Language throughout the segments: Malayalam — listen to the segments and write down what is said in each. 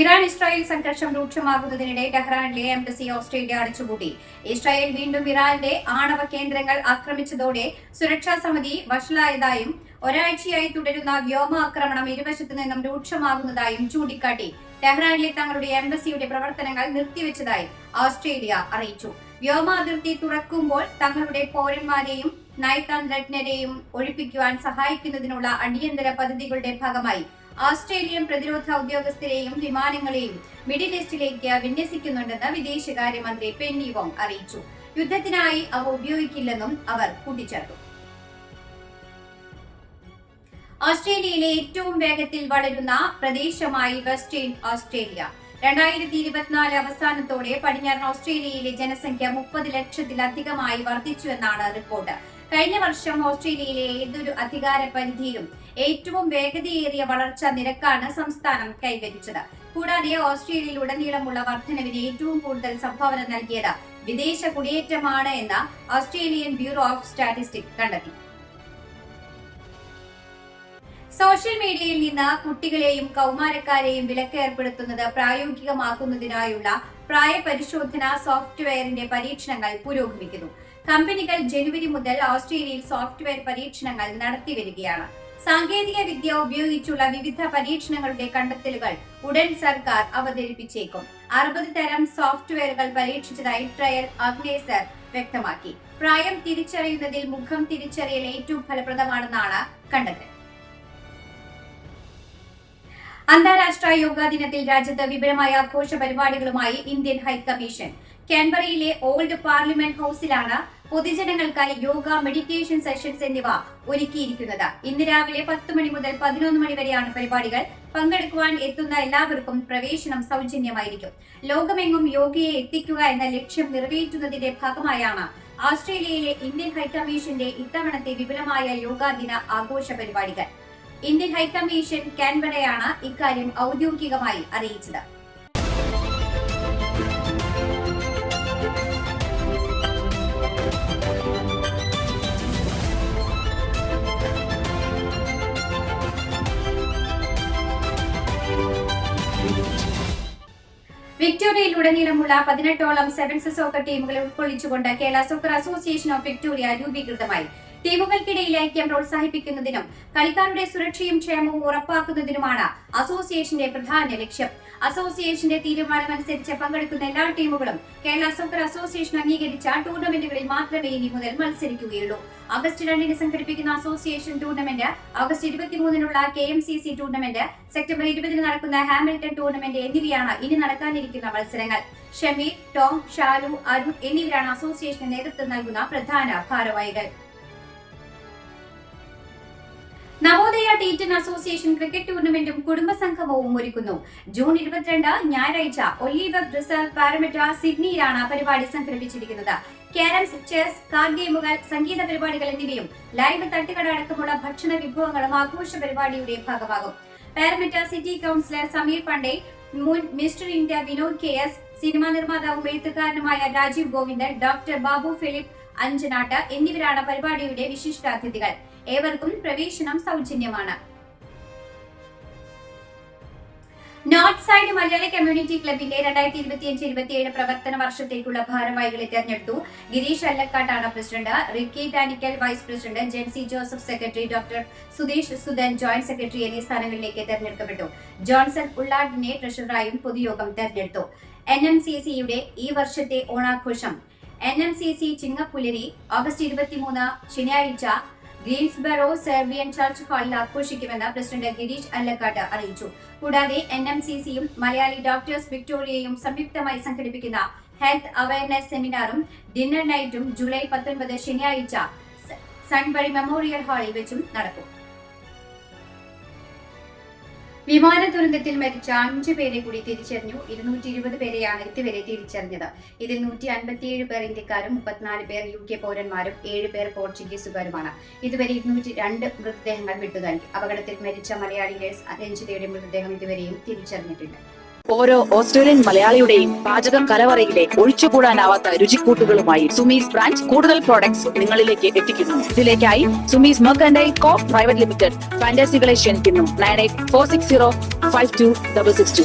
ഇറാൻ ഇസ്രായേൽ സംഘർഷം രൂക്ഷമാകുന്നതിനിടെ ടെഹ്റാനിലെ എംബസി ഓസ്ട്രേലിയ അടച്ചുപൂട്ടി. ഇസ്രായേൽ വീണ്ടും ഇറാന്റെ ആണവ കേന്ദ്രങ്ങൾ ആക്രമിച്ചതോടെ സുരക്ഷാ സമിതി വഷളായതായും ഒരാഴ്ചയായി തുടരുന്ന വ്യോമാക്രമണം ഇരുവശത്തു നിന്നും രൂക്ഷമാകുന്നതായും ചൂണ്ടിക്കാട്ടി. ടെഹ്റാനിലെ തങ്ങളുടെ എംബസിയുടെ പ്രവർത്തനങ്ങൾ നിർത്തിവെച്ചതായി ഓസ്ട്രേലിയ അറിയിച്ചു. വ്യോമ അതിർത്തി തുറക്കുമ്പോൾ തങ്ങളുടെ പൗരന്മാരെയും നയതന്ത്രജ്ഞരെയും ഒഴിപ്പിക്കുവാൻ സഹായിക്കുന്നതിനുള്ള അടിയന്തര പദ്ധതികളുടെ ഭാഗമായി ഓസ്ട്രേലിയൻ പ്രതിരോധ ഉദ്യോഗസ്ഥരെയും വിമാനങ്ങളെയും മിഡിൽ ഈസ്റ്റിലേക്ക് വിന്യസിക്കുന്നുണ്ടെന്ന് വിദേശകാര്യമന്ത്രി പെന്നി വോങ് അറിയിച്ചു. യുദ്ധത്തിനായി അവ ഉപയോഗിക്കില്ലെന്നും അവർ കൂട്ടിച്ചേർത്തു. ഓസ്ട്രേലിയയിലെ ഏറ്റവും വേഗത്തിൽ വളരുന്ന പ്രദേശമായി വെസ്റ്റേൺ ഓസ്ട്രേലിയ രണ്ടായിരത്തി ഇരുപത്തിനാല് അവസാനത്തോടെ പടിഞ്ഞാറൻ ഓസ്ട്രേലിയയിലെ ജനസംഖ്യ മുപ്പത് ലക്ഷത്തിലധികമായി വർദ്ധിച്ചുവെന്നാണ് റിപ്പോർട്ട്. കഴിഞ്ഞ വർഷം ഓസ്ട്രേലിയയിലെ ഏതൊരു അധികാര പരിധിയിലും ഏറ്റവും വേഗതയേറിയ വളർച്ചാ നിരക്കാണ് സംസ്ഥാനം കൈവരിച്ചത്. കൂടാതെ ഓസ്ട്രേലിയയിലുടനീളമുള്ള വർധനവിന് ഏറ്റവും കൂടുതൽ സംഭാവന നൽകിയത് വിദേശ കുടിയേറ്റമാണ് എന്ന് ഓസ്ട്രേലിയൻ ബ്യൂറോ ഓഫ് സ്റ്റാറ്റിസ്റ്റിക് കണ്ടെത്തി. സോഷ്യൽ മീഡിയയിൽ നിന്ന് കുട്ടികളെയും കൗമാരക്കാരെയും വിലക്ക് ഏർപ്പെടുത്തുന്നത് പ്രായോഗികമാക്കുന്നതിനായുള്ള പ്രായപരിശോധന സോഫ്റ്റ്വെയറിന്റെ പരീക്ഷണങ്ങൾ പുരോഗമിക്കുന്നു. കമ്പനികൾ ജനുവരി മുതൽ ഓസ്ട്രേലിയയിൽ സോഫ്റ്റ്വെയർ പരീക്ഷണങ്ങൾ നടത്തിവരികയാണ്. സാങ്കേതിക വിദ്യ ഉപയോഗിച്ചുള്ള വിവിധ പരീക്ഷണങ്ങളുടെ കണ്ടെത്തലുകൾ ഉടൻ സർക്കാർ അവതരിപ്പിച്ചേക്കും. അറുപത് തരം സോഫ്റ്റ്വെയറുകൾ പരീക്ഷിച്ചതായി ട്രയൽ അഗ്നേസർ വ്യക്തമാക്കി. പ്രായം തിരിച്ചറിയുന്നതിൽ മുഖം തിരിച്ചറിയൽ ഏറ്റവും ഫലപ്രദമാണെന്നാണ് കണ്ടെത്തൽ. അന്താരാഷ്ട്ര യോഗാ ദിനത്തിൽ രാജ്യത്ത് വിപുലമായ ആഘോഷ പരിപാടികളുമായി ഇന്ത്യൻ ഹൈക്കമ്മീഷൻ. കാൻബറയിലെ ഓൾഡ് പാർലമെന്റ് ഹൌസിലാണ് പൊതുജനങ്ങൾക്കായി യോഗ മെഡിറ്റേഷൻ സെഷൻസ് എന്നിവ ഒരുക്കിയിരിക്കുന്നത്. ഇന്ന് രാവിലെ പത്ത് മണി മുതൽ പതിനൊന്ന് മണി വരെയാണ് പരിപാടികൾ. പങ്കെടുക്കുവാൻ എത്തുന്ന എല്ലാവർക്കും പ്രവേശനം സൗജന്യമായിരിക്കും. ലോകമെങ്ങും യോഗയെ എത്തിക്കുക എന്ന ലക്ഷ്യം നിറവേറ്റുന്നതിന്റെ ഭാഗമായാണ് ഓസ്ട്രേലിയയിലെ ഇന്ത്യൻ ഹൈക്കമ്മീഷന്റെ ഇത്തവണത്തെ വിപുലമായ യോഗാ ദിന ആഘോഷ പരിപാടികൾ. ഇന്ത്യൻ ഹൈക്കമ്മീഷൻ കാൻബറയാണ് ഇക്കാര്യം ഔദ്യോഗികമായി അറിയിച്ചത്. വിക്ടോറിയയിലുടനീളമുള്ള പതിനെട്ടോളം സെവൻസ് സോക്കർ ടീമുകളെ ഉൾക്കൊള്ളിച്ചുകൊണ്ട് Kerala soccer association of Victoria രൂപീകൃതമായി. ടീമുകൾക്കിടയിൽ ഐക്യം പ്രോത്സാഹിപ്പിക്കുന്നതിനും കളിക്കാരുടെ സുരക്ഷയും ക്ഷേമവും ഉറപ്പാക്കുന്നതിനുമാണ് അസോസിയേഷന്റെ പ്രധാന ലക്ഷ്യം. അസോസിയേഷന്റെ തീരുമാനമനുസരിച്ച് പങ്കെടുക്കുന്ന എല്ലാ ടീമുകളും കേരള സോക്കർ അസോസിയേഷൻ അംഗീകരിച്ച ടൂർണമെന്റുകളിൽ മാത്രമേ ഇനി മുതൽ മത്സരിക്കുകയുള്ളൂ. ഓഗസ്റ്റ് രണ്ടിന് സംഘടിപ്പിക്കുന്ന association tournament August ഇരുപത്തിമൂന്നിനുള്ള K M C C tournament September ഇരുപതിന് നടക്കുന്ന ഹാമിൽട്ടൺ ടൂർണമെന്റ് എന്നിവയാണ് ഇനി നടക്കാനിരിക്കുന്ന മത്സരങ്ങൾ. ഷമീർ ടോം ഷാലു അരുൺ എന്നിവരാണ് അസോസിയേഷന് നേതൃത്വം നൽകുന്ന പ്രധാന ഭാരവാഹികൾ. നവോദയ ടീറ്റൻ അസോസിയേഷൻ ക്രിക്കറ്റ് ടൂർണമെന്റും കുടുംബ സംഗമവും ഒരുക്കുന്നു. ജൂൺ ഇരുപത്തിരണ്ട് ഞായറാഴ്ച ഒലീവ് റിസർവ് പാരമെട്ര സിഡ്നിയിലാണ് പരിപാടി സംഘടിപ്പിച്ചിരിക്കുന്നത്. ക്യാരംസ് ചെസ് കാർഡ് ഗെയിമുകൾ സംഗീത പരിപാടികൾ എന്നിവയും ലൈവ് തട്ടുകട അടക്കമുള്ള ഭക്ഷണ വിഭവങ്ങളും ആഘോഷ പരിപാടിയുടെ ഭാഗമാകും. Parramatta city councillor Sameer Pande മുൻ mister India Vinod K S cinema നിർമ്മാതാവും എഴുത്തുകാരനുമായ രാജീവ് ഗോവിന്ദൻ ഡോക്ടർ ബാബു ഫിലിപ്പ് അഞ്ചനാട്ട് എന്നിവരാണ് പരിപാടിയുടെ വിശിഷ്ടാതിഥികൾ. ഏവർക്കും പ്രവേശനം സൗജന്യമാണ്. നോർത്ത് സൈഡ് മലയാളി കമ്മ്യൂണിറ്റി ക്ലബിന്റെ രണ്ടായിരത്തി ഇരുപത്തിയഞ്ച് ഇരുപത്തിയേഴ് പ്രവർത്തന വർഷത്തേക്കുള്ള ഭാരവാഹികളെ തെരഞ്ഞെടുത്തു. Girish അല്ലക്കാട്ടാണ് president. Ricky Danikkal vice president. Jency Joseph secretary. Doctor Sudheesh Sudhan joint secretary എന്നീ സ്ഥാനങ്ങളിലേക്ക് തെരഞ്ഞെടുക്കപ്പെട്ടു. ജോൺസൺ ഉള്ളാടിനെ ട്രഷററായും പൊതുയോഗം തെരഞ്ഞെടുത്തു. എൻ എം സി സിയുടെ ഈ വർഷത്തെ ഓണാഘോഷം N M C C Chingappulari August ഇരുപത്തിമൂന്ന് ശനിയാഴ്ച ഗ്രീൻസ്ബറോ സെർബിയൻ ചർച്ച് ഹാളിൽ ആഘോഷിക്കുമെന്ന് പ്രസിഡന്റ് ഗിരീഷ് അല്ലക്കാട്ട് അറിയിച്ചു. കൂടാതെ എൻ എം സി സിയും മലയാളി ഡോക്ടേഴ്സ് വിക്ടോറിയയും സംയുക്തമായി സംഘടിപ്പിക്കുന്ന ഹെൽത്ത് അവയർനെസ് സെമിനാറും ഡിന്നർ നൈറ്റും ജൂലൈ പത്തൊൻപത് ശനിയാഴ്ച സൺബറി മെമ്മോറിയൽ ഹാളിൽ വെച്ചും നടക്കും. വിമാന ദുരന്തത്തിൽ മരിച്ച അഞ്ചു പേരെ കൂടി തിരിച്ചറിഞ്ഞു. ഇരുന്നൂറ്റി ഇരുപത് പേരെയാണ് ഇതുവരെ തിരിച്ചറിഞ്ഞത്. ഇതിൽ നൂറ്റി അൻപത്തിയേഴ് പേർ ഇന്ത്യക്കാരും മുപ്പത്തിനാല് പേർ യു കെ പൗരന്മാരും ഏഴ് പേർ പോർച്ചുഗീസുകാരുമാണ്. ഇതുവരെ ഇരുന്നൂറ്റി രണ്ട് മൃതദേഹങ്ങൾ വിട്ടുകഴിഞ്ഞു അപകടത്തിൽ മരിച്ച മലയാളി നഴ്സ് രഞ്ജിതയുടെ മൃതദേഹം ഇതുവരെയും തിരിച്ചറിഞ്ഞിട്ടില്ല. ഓരോ ഓസ്ട്രേലിയൻ മലയാളിയുടെയും പാചക കലവറയിലെ ഒഴിച്ചുകൂടാനാവാത്ത രുചിക്കൂട്ടുകളുമായി സുമീസ് ബ്രാൻഡ് കൂടുതൽ പ്രോഡക്ട്സ് നിങ്ങളിലേക്ക് എത്തിക്കുന്നു. ഇതിലേക്കായി Sumees merchandise co private limited ഫാന്റാസികളെ ക്ഷണിക്കുന്നു. Nine eight four six zero five two double six two.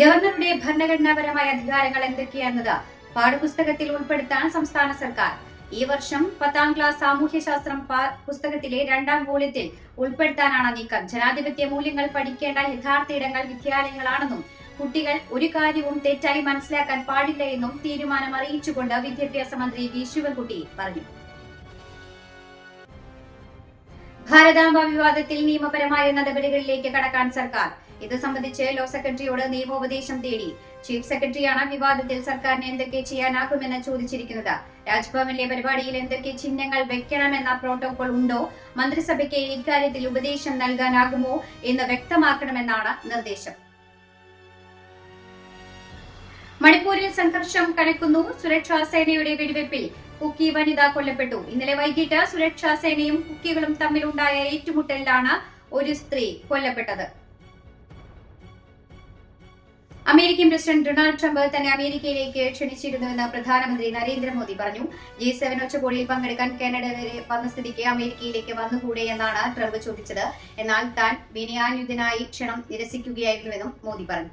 ഗവർണറുടെ ഭരണഘടനാപരമായ അധികാരങ്ങൾ എന്തൊക്കെയാണെന്നത് പാഠപുസ്തകത്തിൽ ഉൾപ്പെടുത്താൻ സംസ്ഥാന സർക്കാർ. ഈ വർഷം പത്താം ക്ലാസ് സാമൂഹ്യശാസ്ത്രം പുസ്തകത്തിലെ രണ്ടാം വോള്യത്തിൽ ഉൾപ്പെടുത്താനാണ് നീക്കം. ജനാധിപത്യ മൂല്യങ്ങൾ പഠിക്കേണ്ട യഥാർത്ഥ ഇടങ്ങൾ വിദ്യാലയങ്ങളാണെന്നും കുട്ടികൾ ഒരു കാര്യവും തെറ്റായി മനസ്സിലാക്കാൻ പാടില്ല എന്നും തീരുമാനം അറിയിച്ചുകൊണ്ട് വിദ്യാഭ്യാസ മന്ത്രി വി ശിവൻകുട്ടി പറഞ്ഞു. ഭാരതാംബ വിവാദത്തിൽ നിയമപരമായ നടപടികളിലേക്ക് കടക്കാൻ സർക്കാർ. ഇത് സംബന്ധിച്ച് ലോ സെക്രട്ടറിയോട് നിയമോപദേശം തേടി. ചീഫ് സെക്രട്ടറിയാണ് വിവാദത്തിൽ സർക്കാരിന് എന്തൊക്കെ ചെയ്യാനാകുമെന്ന് ചോദിച്ചിരിക്കുന്നത്. രാജ്ഭവനിലെ പരിപാടിയിൽ എന്തൊക്കെ ചിഹ്നങ്ങൾ വെക്കണമെന്ന പ്രോട്ടോകോൾ ഉണ്ടോ? മന്ത്രിസഭയ്ക്ക് ഇക്കാര്യത്തിൽ ഉപദേശം നൽകാനാകുമോ എന്ന് വ്യക്തമാക്കണമെന്നാണ് നിർദ്ദേശം. മണിപ്പൂരിൽ സംഘർഷം കനക്കുന്നു. സുരക്ഷാ സേനയുടെ വെടിവെപ്പിൽ കുക്കി വനിത കൊല്ലപ്പെട്ടു. ഇന്നലെ വൈകിട്ട് സുരക്ഷാ സേനയും കുക്കികളും തമ്മിലുണ്ടായ ഏറ്റുമുട്ടലിലാണ് ഒരു സ്ത്രീ കൊല്ലപ്പെട്ടത്. അമേരിക്കൻ പ്രസിഡന്റ് ഡൊണാൾഡ് ട്രംപ് തന്നെ അമേരിക്കയിലേക്ക് ക്ഷണിച്ചിരുന്നുവെന്ന് പ്രധാനമന്ത്രി നരേന്ദ്രമോദി പറഞ്ഞു. ജി സെവൻ ഉച്ചകോടിയിൽ പങ്കെടുക്കാൻ കാനഡ വരെ വന്ന സ്ഥിതിക്ക് അമേരിക്കയിലേക്ക് വന്നുകൂടെ എന്നാണ് ട്രംപ് ചോദിച്ചത്. എന്നാൽ താൻ വിനയാനുതനായി ക്ഷണം നിരസിക്കുകയായിരുന്നുവെന്നും മോദി പറഞ്ഞു.